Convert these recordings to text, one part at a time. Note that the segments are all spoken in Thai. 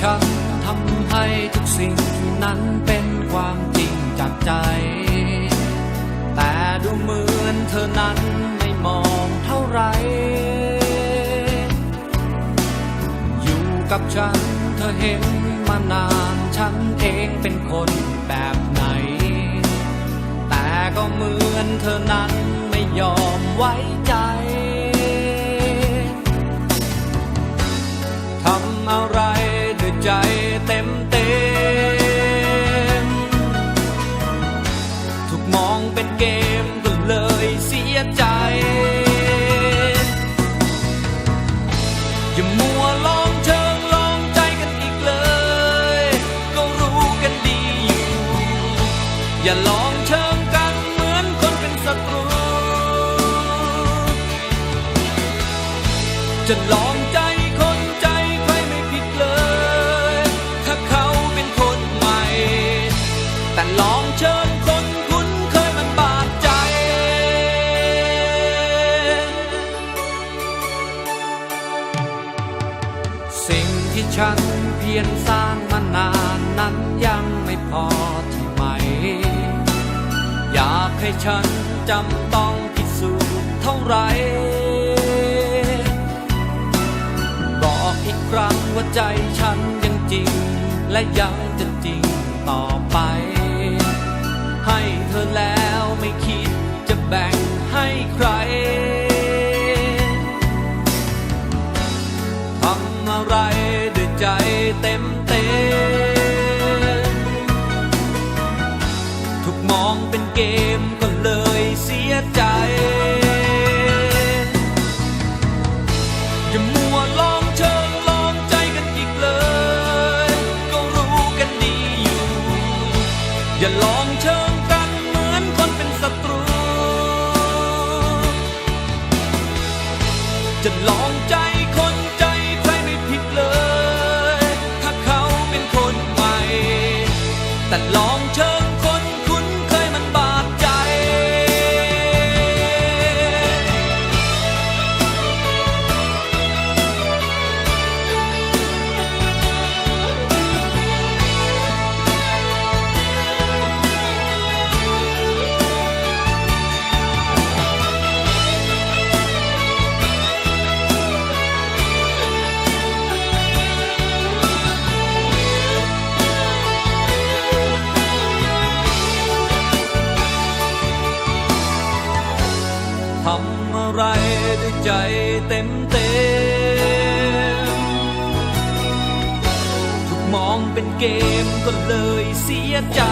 ฉันทำให้ทุกสิ่งนั้นเป็นความจริงจากใจ แต่ดูเหมือนเธอนั้นไม่มองเท่าไร อยู่กับฉันเธอเห็นมานานฉันเองเป็นคนแบบไหน แต่ก็เหมือนเธอนั้นไม่ยอมไว้ใจ ใจเต็มเต็มถูกมองเป็นเกมก็เลยเสียใจ อย่ามัวลองเชิงลองใจกันอีกเลย ก็รู้กันดีอยู่ อย่าลองเชิงกันเหมือนคนเป็นศัตรู จะลอง สิ่งที่ฉันเพียรสร้างมานานนั้นยังไม่พอที่ไหม อยากให้ฉันจำต้องพิสูจน์เท่าไร บอกอีกครั้งว่าใจฉันยังจริง และยังจะจริงต่อไป ให้เธอแล้วไม่คิด เกมก็เลยเสียใจ อย่ามัวลองเชิงลองใจกันอีกเลย ก็รู้กันดีอยู่ อย่าลองเชิงกันเหมือนคนเป็นศัตรู จะลองใจำอะไรด้วยใจเต็มเต็มถูกมองเป็นเกมก็เลยเสียใจ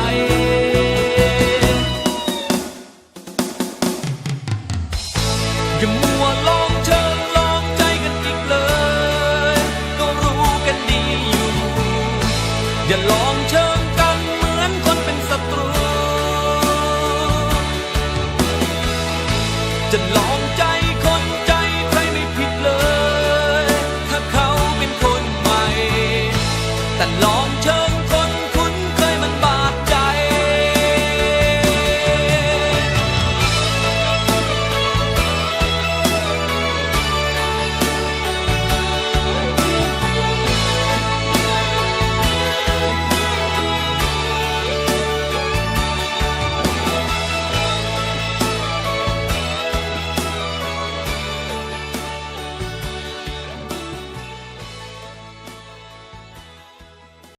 อย่ามัวลองเชิงลองใจกันอีกเลย ก็รู้กันดีอยู่ อย่าลอง